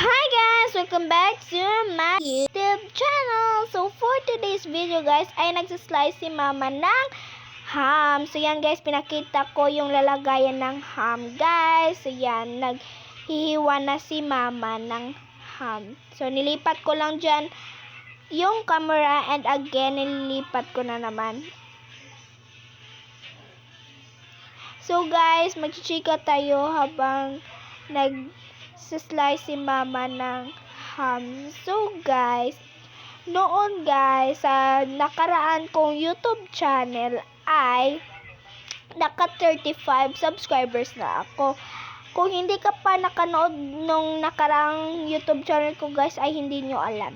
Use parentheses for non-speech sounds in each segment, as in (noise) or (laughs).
Hi guys! Welcome back to my YouTube channel! So for today's video guys, ay nagsislice si mama ng ham. So yan guys, pinakita ko yung lalagayan ng ham guys. So yan, naghihiwa na si mama ng ham. So nilipat ko lang dyan yung camera and again, nililipat ko na naman. So guys, magchichika tayo habang nag slice si mama ng ham. So guys, noon guys, sa nakaraan kong YouTube channel ay naka 35 subscribers na ako. Kung hindi ka pa nakanood nung nakarang YouTube channel ko guys, ay hindi nyo alam.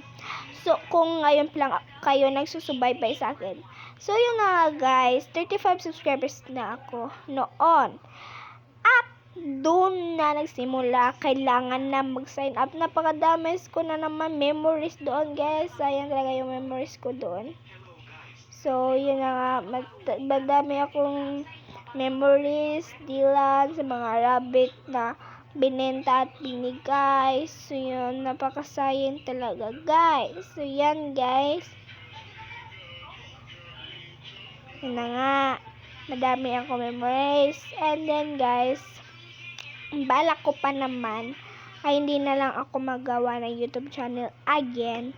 So, kung ngayon lang kayo nagsusubaybay sa akin. So, yun na guys, 35 subscribers na ako noon. At doon na nagsimula, kailangan na mag-sign up. Napakadami ko na naman memories doon, guys. Sayang talaga yung memories ko doon. So, yun na nga. mad- Madami akong memories, dilan sa mga rabbit na binenta at binigay. So, yun. Napakasayang talaga, guys. So, yan, guys. Yun na nga. Madami ako memories. And then, guys, balak ko pa naman ay hindi na lang ako magawa ng YouTube channel again.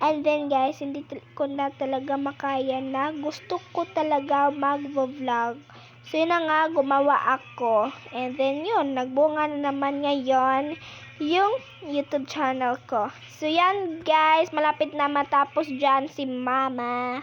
And then guys, hindi ko na talaga makaya na gusto ko talaga mag-vlog. So yun na nga, gumawa ako. And then yun, nagbunga na naman ngayon yung YouTube channel ko. So yan guys, malapit na matapos dyan si mama.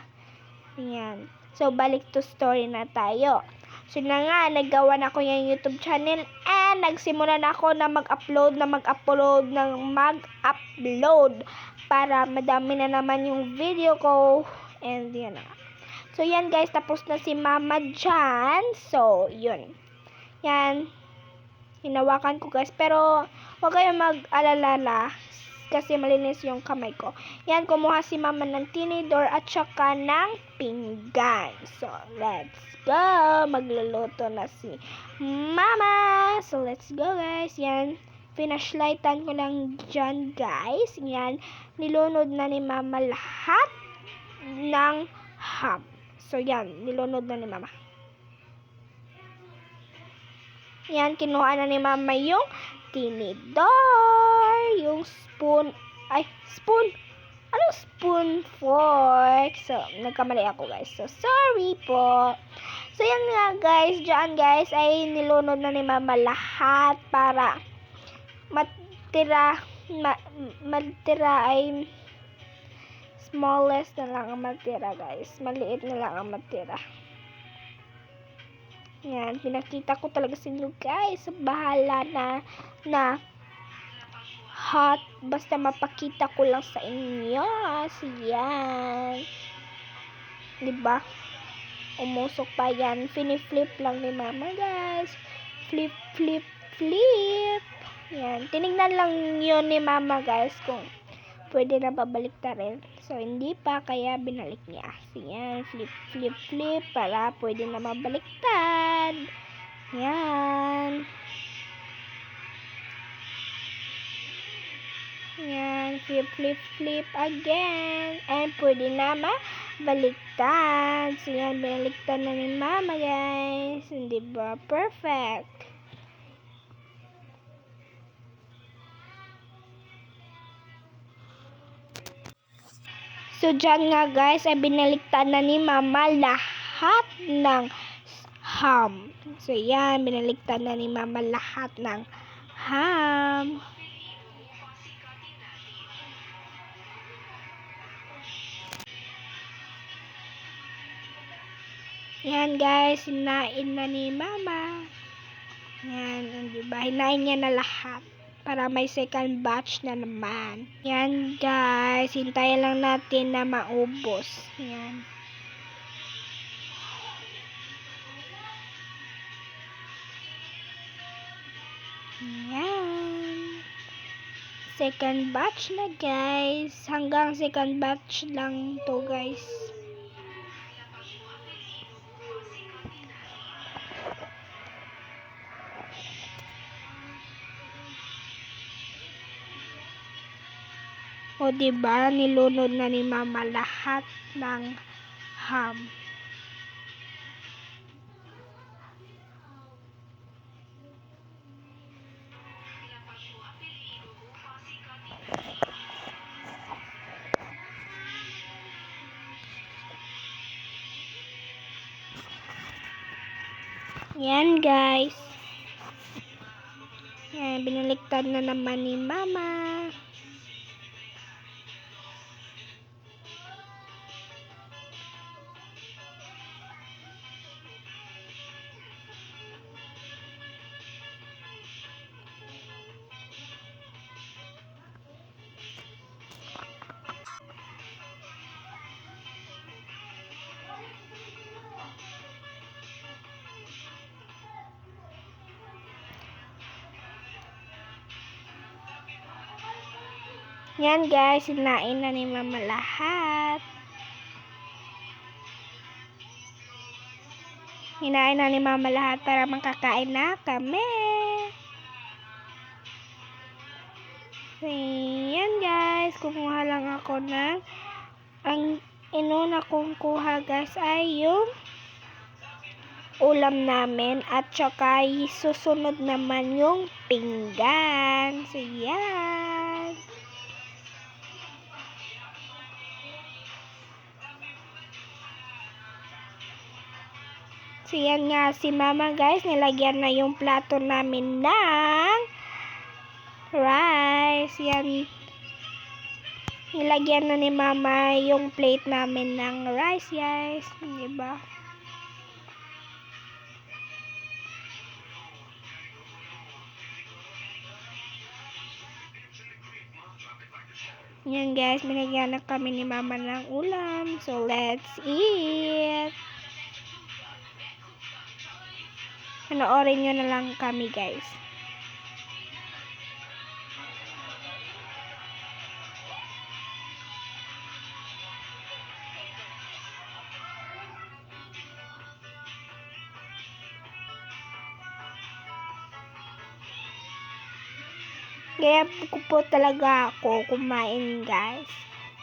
Yan. So balik to story na tayo. So nga, naggawa na ako yung YouTube channel and nagsimula na ako na mag-upload na mag-upload ng mag-upload para madami na naman yung video ko and yun na. So yan guys, tapos na si mama dyan. So yun. Yan. Hinawakan ko guys. Pero huwag kayong mag-alala kasi malinis yung kamay ko. Yan, kumuha si mama ng tinidor at saka ng pinggan. So, let's go! Magluluto na si mama! So, let's go guys. Yan, pinashlightan ko lang dyan guys. Yan, nilunod na ni mama lahat ng ham. So, yan, nilunod na ni mama. Yan, kinuha na ni mama yung tinidor, yung spoon, ay, spoon, anong spoon, fork, so, nagkamali ako guys, so, sorry po, so, yan nga guys, dyan guys, ay nilunod na ni mama lahat para matira, ma, matira ay smallest na lang ang matira guys, maliit na lang ang matira. Yan, pinakita ko talaga sa inyo guys. Bahala na na hot. Basta mapakita ko lang sa inyo. So, yan. Diba? Umusok pa yan. Fini-flip lang ni mama guys. Flip, flip, flip. Yan. Tinignan lang yun ni mama guys kung pwede na babalik ta rin. So, hindi pa, kaya binalik niya. So, yan, flip, flip, flip, para pwede na mabaliktad. Yan. Yan, flip, flip, flip again. And pwede na mabaliktad. So, yan, binaliktad na ni mama, guys. Hindi ba? Perfect. So, dyan nga guys, ay binaliktad na ni mama lahat ng ham. So, yan, binaliktad na ni mama lahat ng ham. Yan guys, hinain na ni mama. Yan, di ba? Hinain niya na lahat para may second batch na naman. Yan guys, hintayin lang natin na maubos. Yan. Yan. Second batch na guys. Hanggang second batch lang to guys. O, di ba Nilunod na ni Mama lahat ng ham. Yan, guys. Yan, binaliktad na naman ni Mama. Yan, guys. Sinain na ni Mama lahat. Hinain na ni Mama lahat para makakain na kami. So, yan guys. Kumuha lang ako ng ang inuna kong kuha guys ay yung ulam namin at saka susunod naman yung pinggan. So, yan. So, yan nga si Mama guys. Nilagyan na yung plato namin ng rice. Yan. Nilagyan na ni Mama yung plate namin ng rice, guys. Diba? Yan guys, binigyan na kami ni Mama ng ulam. So, let's eat! Panoorin nyo na lang kami guys. Kaya ko po talaga ako kumain guys.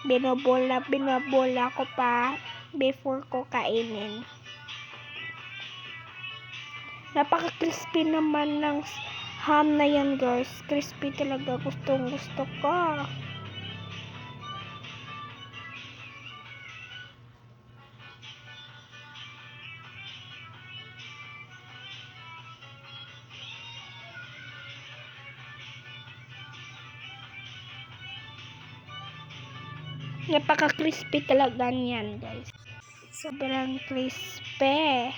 Binobola, binobola ko pa before ko kainin. Napaka-crispy naman ng ham na yan guys. Crispy talaga. Gustong gusto ko. Napaka-crispy talaga niyan guys. Sobrang crispy.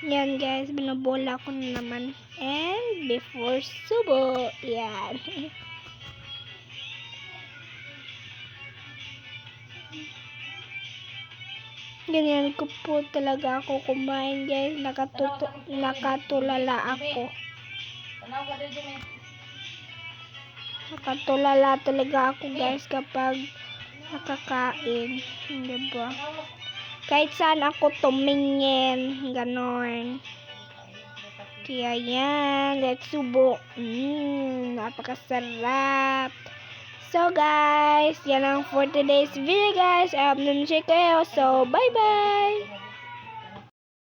Yan guys, binabola ko na naman. And before subo, yan. (laughs) Ganyan ko po talaga ako kumain guys. Nakatuto, nakatulala ako. Nakatulala talaga ako guys kapag nakakain. Hindi ba? Kahit saan ako tumingin. Ganon. Kaya yan. Let's subo. Mmm. Napakasarap. So guys, yan lang for today's video guys. I hope na kayo. So, bye bye!